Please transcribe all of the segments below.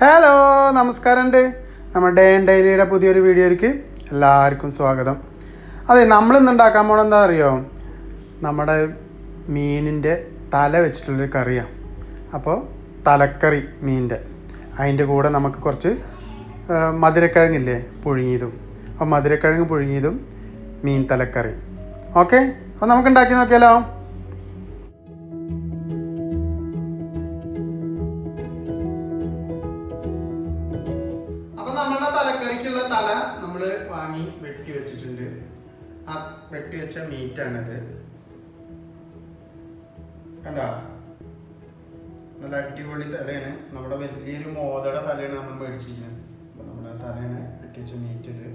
Hello നമസ്കാരമുണ്ട്. നമ്മുടെ day and ഡെയിലിയുടെ പുതിയൊരു വീഡിയോയിലേക്ക് എല്ലാവർക്കും സ്വാഗതം. അതെ നമ്മൾ ഇന്ന് ഉണ്ടാക്കാൻ പോകണം എന്താ അറിയോ? നമ്മുടെ മീനിന്റെ തല വെച്ചിട്ടുള്ളൊരു കറിയാണ് അപ്പോൾ തലക്കറി മീനിന്റെ. അതിന്റെ കൂടെ നമുക്ക് കുറച്ച് മധുരക്കിഴങ്ങില്ലേ പുഴുങ്ങിയതും. അപ്പോൾ മധുരക്കിഴങ്ങ് പുഴുങ്ങിയതും മീൻ തലക്കറി. ഓക്കെ അപ്പോൾ നമുക്ക് ഉണ്ടാക്കി നോക്കിയാലോ? വെച്ച മീറ്റാണിത് കണ്ട? നല്ല അടിപൊളി തലയാണ്. നമ്മുടെ വലിയൊരു മോതയുടെ തലയാണ് നമ്മൾ മേടിച്ചിരിക്കുന്നത്. അപ്പൊ നമ്മുടെ തലയാണ് വെട്ടിച്ച് നീറ്റത്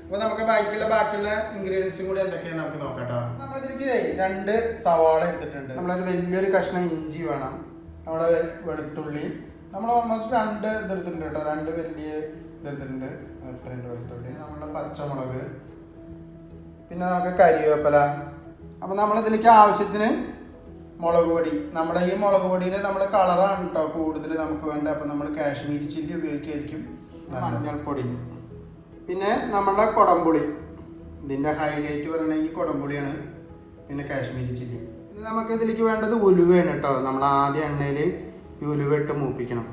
അപ്പോൾ അപ്പൊ നമുക്ക് ബാക്കിയുള്ള ബാക്കിയുള്ള ഇൻഗ്രീഡിയൻസും കൂടി എന്തൊക്കെയാണ് നമുക്ക് നോക്കട്ടോ. നമ്മളിതിലേക്ക് രണ്ട് സവാള എടുത്തിട്ടുണ്ട്. നമ്മളൊരു വലിയൊരു കഷ്ണം ഇഞ്ചി വേണം. നമ്മുടെ വെളുത്തുള്ളി. നമ്മൾ ഓൾമോസ്റ്റ് രണ്ട് ഇതെടുത്തിട്ടുണ്ട് കേട്ടോ. രണ്ട് വലിയ ഇതെടുത്തിട്ടുണ്ട് എത്രയുണ്ട് വെളുത്തുള്ളി. നമ്മുടെ പച്ചമുളക്. പിന്നെ നമുക്ക് കരിവേപ്പില. അപ്പോൾ നമ്മളിതിലേക്ക് ആവശ്യത്തിന് മുളക് പൊടി. നമ്മുടെ ഈ മുളക് പൊടിയിൽ നമ്മൾ കളറാണ് കേട്ടോ കൂടുതൽ നമുക്ക് വേണ്ട അപ്പോൾ നമ്മൾ കാശ്മീരി ചില്ലി ഉപയോഗിക്കായിരിക്കും. മഞ്ഞൾപ്പൊടി. പിന്നെ നമ്മുടെ കൊടംപുളി. ഇതിന്റെ ഹൈലൈറ്റ് പറയണമെങ്കിൽ കുടംപുളിയാണ് പിന്നെ കാശ്മീരി ചില്ലി. പിന്നെ നമുക്ക് ഇതിലേക്ക് വേണ്ടത് ഉലുവയാണ് കേട്ടോ നമ്മൾ ആദ്യം എണ്ണയിൽ ഈ ഉലുവ ഇട്ട് മൂപ്പിക്കണം.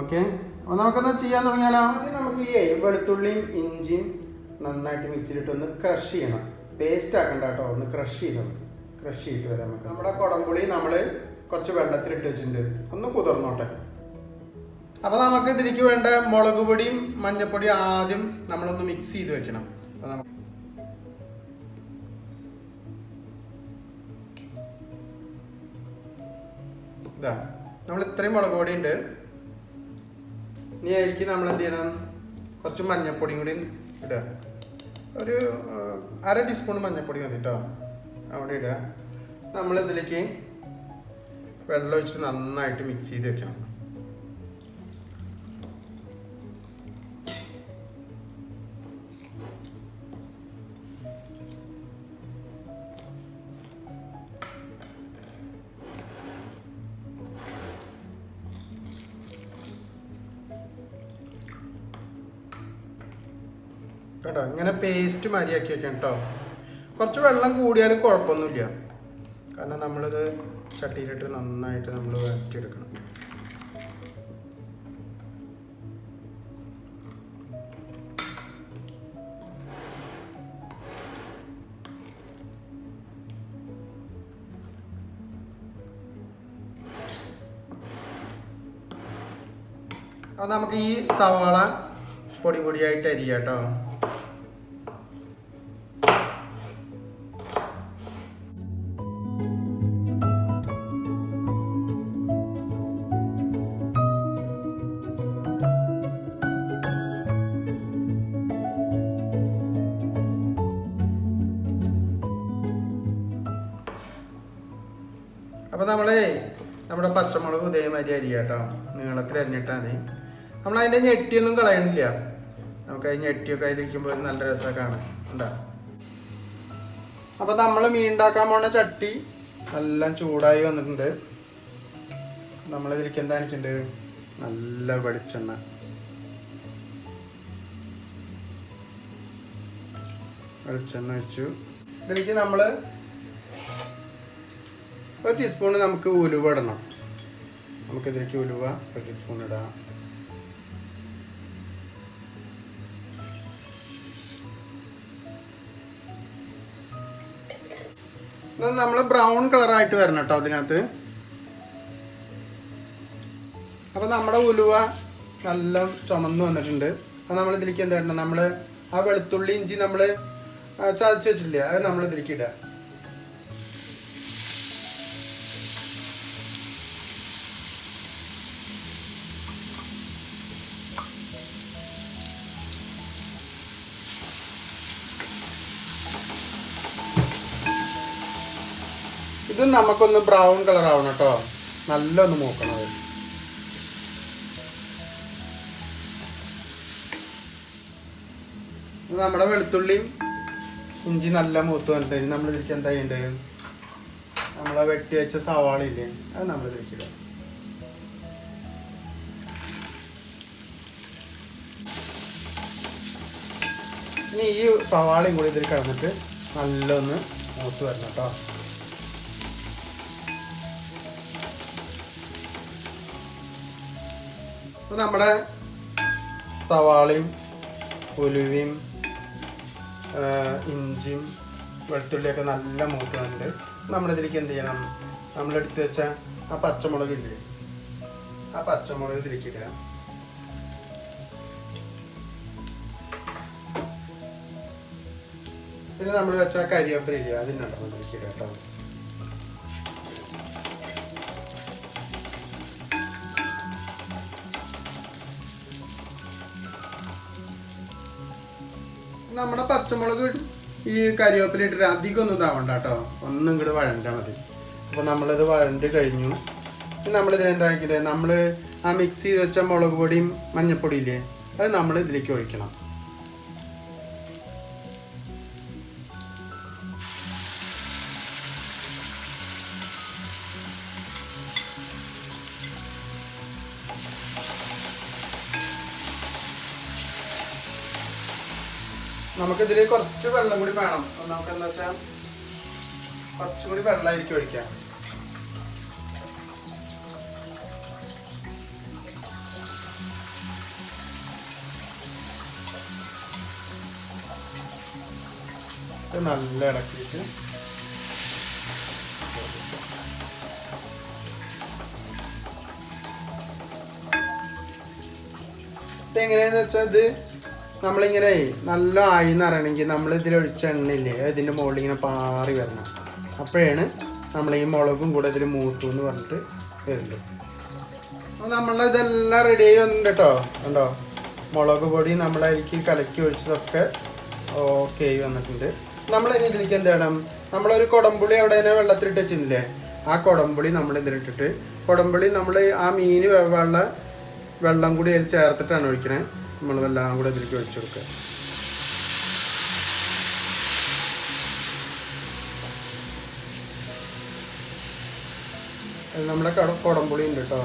ഓക്കെ? അപ്പോൾ നമുക്കൊന്ന് ചെയ്യാൻ തുടങ്ങിയാലോ? ആദ്യം നമുക്ക് ഈ വെളുത്തുള്ളിയും ഇഞ്ചിയും നന്നായിട്ട് മിക്സിയിലിട്ടൊന്ന് ക്രഷ് ചെയ്യണം. പേസ്റ്റ് ആക്കണ്ട കേട്ടോ ഒന്ന് ക്രഷ് ചെയ്യണം ക്രഷ് ചെയ്തിട്ട് വരാം നമുക്ക്. നമ്മുടെ കുടംപുളി നമ്മൾ കുറച്ച് വെള്ളത്തിലിട്ട് വെച്ചിട്ടുണ്ട്. ഒന്ന് കുതിർന്നോട്ടെ. അപ്പോൾ നമുക്ക് ഇതിലേക്ക് വേണ്ട മുളക് പൊടിയും മഞ്ഞപ്പൊടിയും ആദ്യം നമ്മളൊന്ന് മിക്സ് ചെയ്ത് വെക്കണം. അപ്പോൾ നമുക്ക് നമ്മൾ ഇത്രയും മുളക് പൊടി ഉണ്ട്. ഇനി ആയിരിക്കും നമ്മൾ എന്ത് ചെയ്യണം? കുറച്ച് മഞ്ഞപ്പൊടിയും കൂടി ഇടുക. ഒരു അര ടീസ്പൂൺ മഞ്ഞൾപ്പൊടി കേട്ടോ അവിടെ ഇടുക നമ്മളിതിലേക്ക് വെള്ളം ഒഴിച്ച് നന്നായിട്ട് മിക്സ് ചെയ്ത് വെക്കണം. കേട്ടോ. ഇങ്ങനെ പേസ്റ്റ് മാരിയാക്കി വെക്കാം കേട്ടോ കുറച്ച് വെള്ളം കൂടിയാലും കുഴപ്പമൊന്നുമില്ല. കാരണം നമ്മളിത് ചട്ടിയിലിട്ട് നന്നായിട്ട് നമ്മൾ വരട്ടിയെടുക്കണം അപ്പോൾ നമുക്ക് ഈ സവാള പൊടി പൊടിയായിട്ട് അരിയാം നമ്മൾ നമ്മുടെ പച്ചമുളക് ഇതേമാതിരി അരി കേട്ടോ നീളത്തിൽ അരിഞ്ഞിട്ടാൽ മതി. നമ്മൾ അതിന്റെ ഞെട്ടിയൊന്നും കളയണില്ല. നമുക്ക് അതിന് ഞെട്ടിയൊക്കെ അതിലിരിക്കുമ്പോൾ നല്ല രസമൊക്കെ കാണാം ഉണ്ടോ അപ്പോൾ നമ്മൾ മീൻ ഉണ്ടാക്കാൻ പോണ ചട്ടി എല്ലാം ചൂടായി വന്നിട്ടുണ്ട്. നമ്മളിതിലേക്ക് എന്താ എനിക്കുണ്ട് നല്ല വെളിച്ചെണ്ണ. വെളിച്ചെണ്ണ ഒഴിച്ചു. ഇതിലേക്ക് നമ്മൾ ഒരു ടീസ്പൂൺ നമുക്ക് ഉലുവ ഇടണം. നമുക്ക് ഇതിലേക്ക് ഉലുവ ഒരു ടീസ്പൂൺ ഇടാം. നമ്മൾ ബ്രൗൺ കളറായിട്ട് വരണം കേട്ടോ അതിനകത്ത്. അപ്പോൾ നമ്മുടെ ഉലുവ നല്ല ചുമന്ന് വന്നിട്ടുണ്ട്. അപ്പോൾ നമ്മൾ ഇതിലേക്ക് എന്താ ഇടണം? നമ്മൾ ആ വെളുത്തുള്ളി ഇഞ്ചി നമ്മൾ ചതച്ച് വെച്ചില്ലേ അത് നമ്മൾ ഇതിലേക്ക് ഇടുക. ഇത് നമുക്കൊന്ന് ബ്രൗൺ കളർ ആവണം കേട്ടോ. നല്ല ഒന്ന് നോക്കണം അത് നമ്മുടെ വെളുത്തുള്ളിയും ഇഞ്ചി നല്ല മൂത്ത് വന്നിട്ട് നമ്മൾ ഇതിലേക്ക് എന്താ ചെയ്യേണ്ടത്? നമ്മളെ വെട്ടി വെച്ച സവാള ഇല്ലേ അത് നമ്മൾ ഇതിലേക്ക് ഇനി ഈ സവാളയും കൂടി ഇതിൽ കിടന്നിട്ട് നല്ലൊന്ന് മൂത്ത് വരണം കേട്ടോ. അപ്പോൾ നമ്മുടെ സവാളയും ഉലുവയും ആ, ഇഞ്ചിയും വെളുത്തുള്ളിയൊക്കെ നല്ല മൂത്തുണ്ട് നമ്മളിതിലേക്ക് എന്ത് ചെയ്യണം? നമ്മളെടുത്ത് വെച്ച ആ പച്ചമുളക് ഇല്ലേ? ആ പച്ചമുളക് ഇതിലേക്ക് ഇടുക. പിന്നെ നമ്മൾ വെച്ച കരിവേപ്പില ഇല്ലേ? അതിനുണ്ടോ ഇതിലേക്ക് കേട്ടോ. നമ്മുടെ പച്ചമുളക് ഈ കരിവേപ്പില ഇട്ടിട്ട് അധികം ഒന്നും ഇതാവണ്ട കേട്ടോ. ഒന്നും ഇങ്ങോട്ട് വഴണ്ടാൽ മതി. അപ്പോൾ നമ്മളിത് വഴണ്ട് കഴിഞ്ഞു. എന്താക്കില്ലേ നമ്മൾ ആ മിക്സ് ചെയ്ത് വെച്ച മുളക് പൊടിയും മഞ്ഞപ്പൊടിയും ഇല്ലേ? അത് നമ്മൾ ഇതിലേക്ക് ഒഴിക്കണം. നമുക്കിതിൽ കുറച്ച് വെള്ളം കൂടി വേണം. നമുക്ക് എന്താ വെച്ചാൽ കുറച്ചും കൂടി വെള്ളമായിരിക്കും ഒഴിക്കാം. ഇത് നല്ല ഇളക്കിയിട്ട് ഇതെങ്ങനെയാന്ന് വെച്ചാൽ ഇത് നമ്മളിങ്ങനെ നല്ല ആയി എന്ന് അറിയണമെങ്കിൽ നമ്മൾ ഇതിൽ ഒഴിച്ച എണ്ണയില്ലേ ഇതിന്റെ മുകളിൽ ഇങ്ങനെ പാറി വരണം. അപ്പോഴാണ് നമ്മൾ ഈ മുളകും കൂടെ ഇതിൽ മൂത്തു എന്ന് പറഞ്ഞിട്ട് വരുന്നത്. അപ്പോൾ നമ്മളെ ഇതെല്ലാം റെഡി ആയി കേട്ടോ. കണ്ടോ? മുളക് പൊടി നമ്മളതിലേക്ക് കലക്കി ഒഴിച്ചതൊക്കെ ഓക്കെ ആയി വന്നിട്ടുണ്ട്. നമ്മൾ ഇനി ഇതിലേക്ക് എന്ത് ചെയ്യണം നമ്മളൊരു കുടംപുളി അവിടെ തന്നെ വെള്ളത്തിലിട്ട് വെച്ചില്ലേ ആ കുടംപുളി നമ്മൾ ഇതിലിട്ടിട്ട് കുടംപുളി നമ്മൾ ആ മീൻ വെള്ള വെള്ളം കൂടി ചേർത്തിട്ടാണ് ഒഴിക്കണേ. നമ്മൾ എല്ലാം കൂടെ ഇതിലേക്ക് ഒഴിച്ചു കൊടുക്കുക. നമ്മുടെ കട കുടംപുളി ഉണ്ട് കേട്ടോ.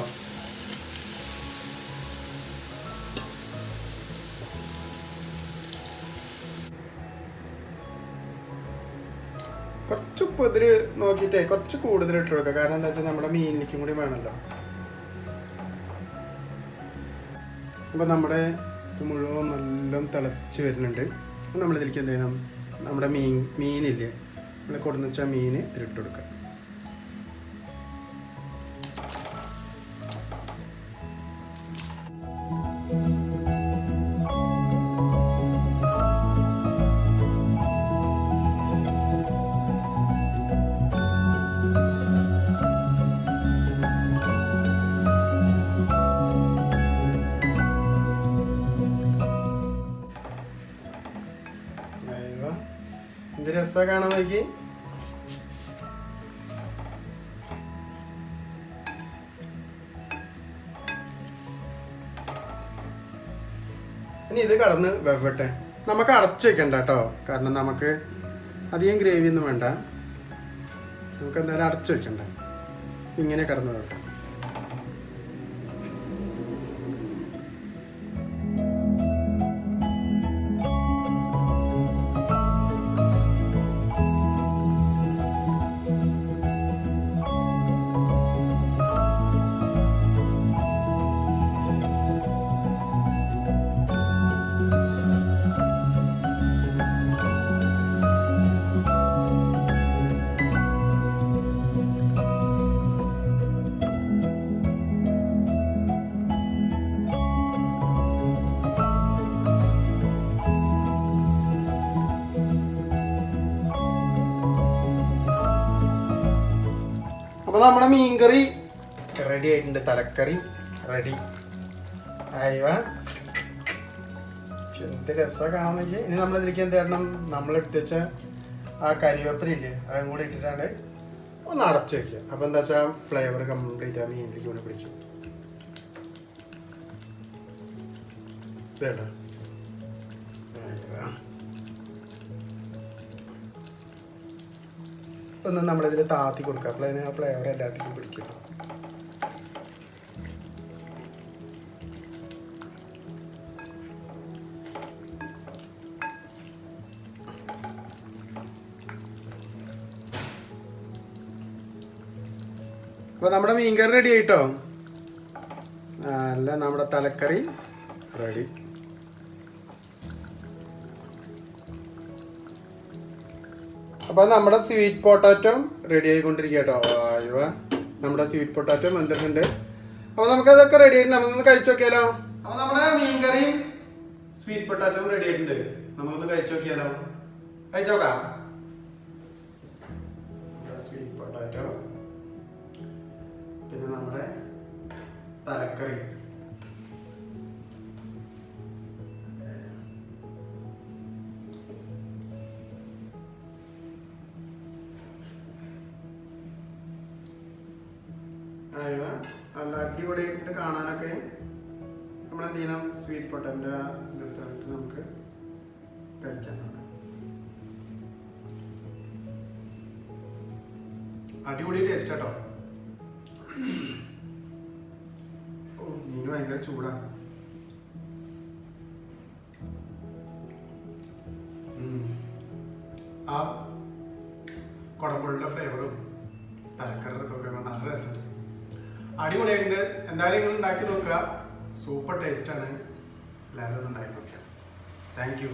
കുറച്ച് ഉപ്പ് ഇതിൽ നോക്കിയിട്ടേ കുറച്ച് കൂടുതൽ ഇട്ട് കൊടുക്കുക. കാരണം എന്താ വെച്ചാൽ നമ്മുടെ മീനിലേക്കും കൂടി വേണമല്ലോ. അപ്പോൾ നമ്മുടെ ഇത് മുഴുവൻ നല്ല തിളച്ച് വരുന്നുണ്ട്. നമ്മളിതിലേക്ക് എന്ത് ചെയ്യണം? നമ്മുടെ മീൻ മീനില്ലേ? നമ്മൾ കൊടുന്ന് വെച്ചാൽ മീൻ ഇതിലിട്ട് കൊടുക്കുക. എന്ത് രസമാണ് കാണാൻ നോക്കി ഇനി ഇത് കടന്ന് വെവട്ടെ നമുക്ക് അടച്ചു വെക്കണ്ട കേട്ടോ കാരണം നമുക്ക് അധികം ഗ്രേവി ഒന്നും വേണ്ട. നമുക്ക് എന്തായാലും അടച്ചു വെക്കണ്ട. ഇങ്ങനെ കടന്ന് വെവട്ടെ അപ്പൊ നമ്മുടെ മീൻകറി റെഡി ആയിട്ടുണ്ട് തലക്കറി റെഡി. അയവ എന്ത് രസമാണ് കാണുന്നില്ലേ? ഇനി നമ്മൾ ഇതിലേക്ക് എന്ത് ചെയ്യണം നമ്മൾ എടുത്തുവെച്ച ആ കരിവേപ്പില ഇല്ലേ അതും കൂടി ഇട്ടിട്ടാണ് ഒന്ന് അടച്ചു വെക്കുക. അപ്പൊ എന്താ വെച്ചാൽ ഫ്ലേവർ കംപ്ലീറ്റ് ആ മീനിലേക്ക് കൂടി പിടിക്കും. ഇതേടാ ഒന്ന് നമ്മളിതിൽ താത്തി കൊടുക്കുക അപ്പോൾ അതിന് ആ ഫ്ലേവർ എല്ലാത്തിനും പിടിക്കും. അപ്പോൾ നമ്മുടെ മീൻകറി റെഡി ആയിട്ടോ? അല്ല നമ്മുടെ തലക്കറി റെഡി അപ്പോൾ നമ്മുടെ സ്വീറ്റ് പൊട്ടാറ്റോ റെഡി ആയിക്കൊണ്ടിരിക്കുക കേട്ടോ അയ്യോ. നമ്മുടെ സ്വീറ്റ് പൊട്ടാറ്റോ വന്നിട്ടുണ്ട് അപ്പോൾ നമുക്കതൊക്കെ റെഡി ആയിട്ടുണ്ട്. നമുക്കൊന്ന് കഴിച്ചു നോക്കിയാലോ? അപ്പോൾ നമ്മുടെ മീൻകറിയും സ്വീറ്റ് പൊട്ടാറ്റോയും റെഡി ആയിട്ടുണ്ട്. നമുക്കൊന്ന് കഴിച്ചു നോക്കിയാലോ? കഴിച്ചു നോക്കാം. സ്വീറ്റ് പൊട്ടാറ്റോ പിന്നെ നമ്മുടെ തലക്കറി. അയവ നല്ല കാണാനൊക്കെ. നമ്മളെന്ത് ചെയ്യണം സ്വീറ്റ് പൊട്ടന്റെ ഇതെടുത്തിട്ട് നമുക്ക് കഴിക്കാൻ അടിപൊളി ടേസ്റ്റ് കേട്ടോ ഓ മീന് ഭയങ്കര ചൂടാ. ആ കുടമ്പുള്ള ഫ്ലേവറും അടിപൊളിയായിട്ടുണ്ട്. എന്തായാലും നിങ്ങൾ ഉണ്ടാക്കി നോക്കുക. സൂപ്പർ ടേസ്റ്റാണ് എല്ലാവരും ഒന്ന് ഉണ്ടാക്കി നോക്കുക. Thank you